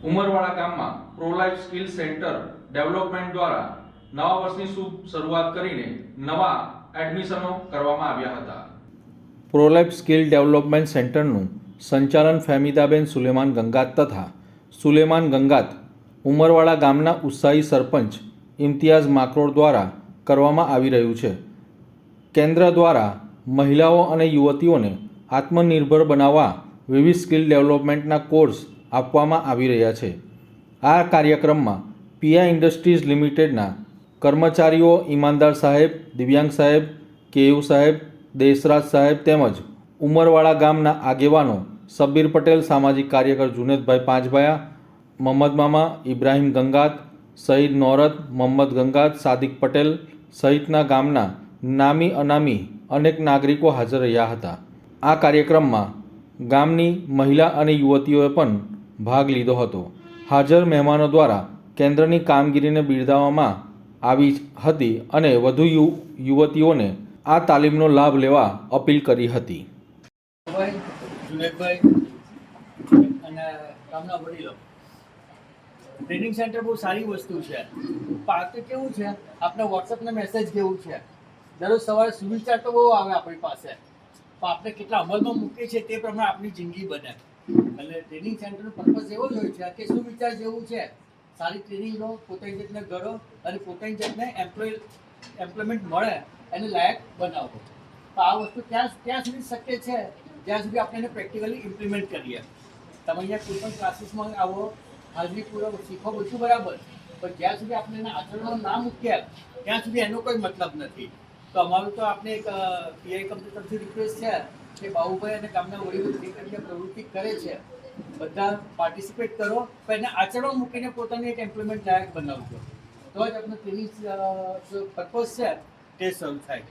ઉમરવાડા ગામમાં પ્રોલાઇફ skill centre development દ્વારા નવા વર્ષની શુભ શરૂઆત કરીને નવા એડમિશનો કરવામાં આવ્યા હતા. પ્રોલાઇફ સ્કિલ ડેવલપમેન્ટ સેન્ટરનું સંચાલન ફેમિદાબેન સુલેમાન ગંગાત તથા સુલેમાન ગંગાત ઉમરવાડા ગામના ઉત્સાહી સરપંચ ઇમ્તિયાઝ માકરોડ દ્વારા કરવામાં આવી રહ્યું છે. કેન્દ્ર દ્વારા મહિલાઓ અને યુવતીઓને આત્મનિર્ભર બનાવવા વિવિધ સ્કિલ ડેવલપમેન્ટના કોર્સ આપવામાં આવી રહ્યા છે. આ કાર્યક્રમમાં પીઆઈ ઇન્ડસ્ટ્રીઝ લિમિટેડના કર્મચારીઓ ઈમાનદાર સાહેબ, દિવ્યાંગ સાહેબ, કેયુ સાહેબ, દેશરાજ સાહેબ તેમજ ઉમરવાડા ગામના આગેવાનો સબ્બીર પટેલ, સામાજિક કાર્યકર જુનેદભાઈ પાંચભાયા મોહમ્મદ મામા, ઇબ્રાહિમ ગંગાત, સઈદ નોરત મોહમ્મદ ગંગાત, સાદિક પટેલ સહિતના ગામના નામી અનામી અનેક નાગરિકો હાજર રહ્યા હતા. આ કાર્યક્રમમાં ગામની મહિલા અને યુવતીઓએ પણ ભાગ લીધો હતો. હાજર મહેમાનો દ્વારા કેન્દ્રની કામગીરીને બિરદાવવામાં આવી હતી અને વધુ યુવતીઓને આ તાલીમનો લાભ લેવા અપીલ કરી હતી. ટ્રેનિંગ સેન્ટર બહુ સારી વસ્તુ છે. પણ કેવું છે? આપણે વોટ્સઅપને મેસેજ કેવું છે? દરરોજ સવારે સુવિચાર તો બહુ આવે આપણી પાસે. પણ આપણે કેટલા અમલમાં મૂકીએ છીએ તે પ્રમાણે આપણી જિંદગી બને. એટલે ટ્રેનિંગ સેન્ટરનો પર્પઝ એવો જ હોય છે કે શું વિચાર જેવું છે? સારી ટ્રેનિંગ લો, પોતાની જાતને ઘડો અને પોતાની જાતને એમ્પ્લોય એમ્પ્લોયમેન્ટ મળે એને લાયક બનાવો. તો આ વસ્તુ ત્યાં ત્યાં સુધી શક્ય છે, જ્યાં સુધી આપણે એને પ્રેક્ટિકલી ઇમ્પ્લિમેન્ટ કરીએ. તમે અહીંયા કોઈ પણ ક્લાસીસમાં આવો, હાજરી પૂરો શીખો બધું બરાબર, પણ જ્યાં સુધી આપણે એના આચરણમાં ના મૂક્યા ત્યાં સુધી એનો કોઈ મતલબ નથી. તો અમારું તો આપણે એક પીઆઈ કંપની તરફથી રિક્વેસ્ટ છે એ બાહુભાઈ અને ગામના વડીલો જે કરી પ્રવૃત્તિ કરે છે, બધા પાર્ટિસિપેટ કરો પણ એને આચરણ મૂકીને પોતાની એક એમ્પ્લોયમેન્ટ લાયક બનાવજો. તો જ આપણું તેની પર્પઝ છે, તે સર્વ થાય.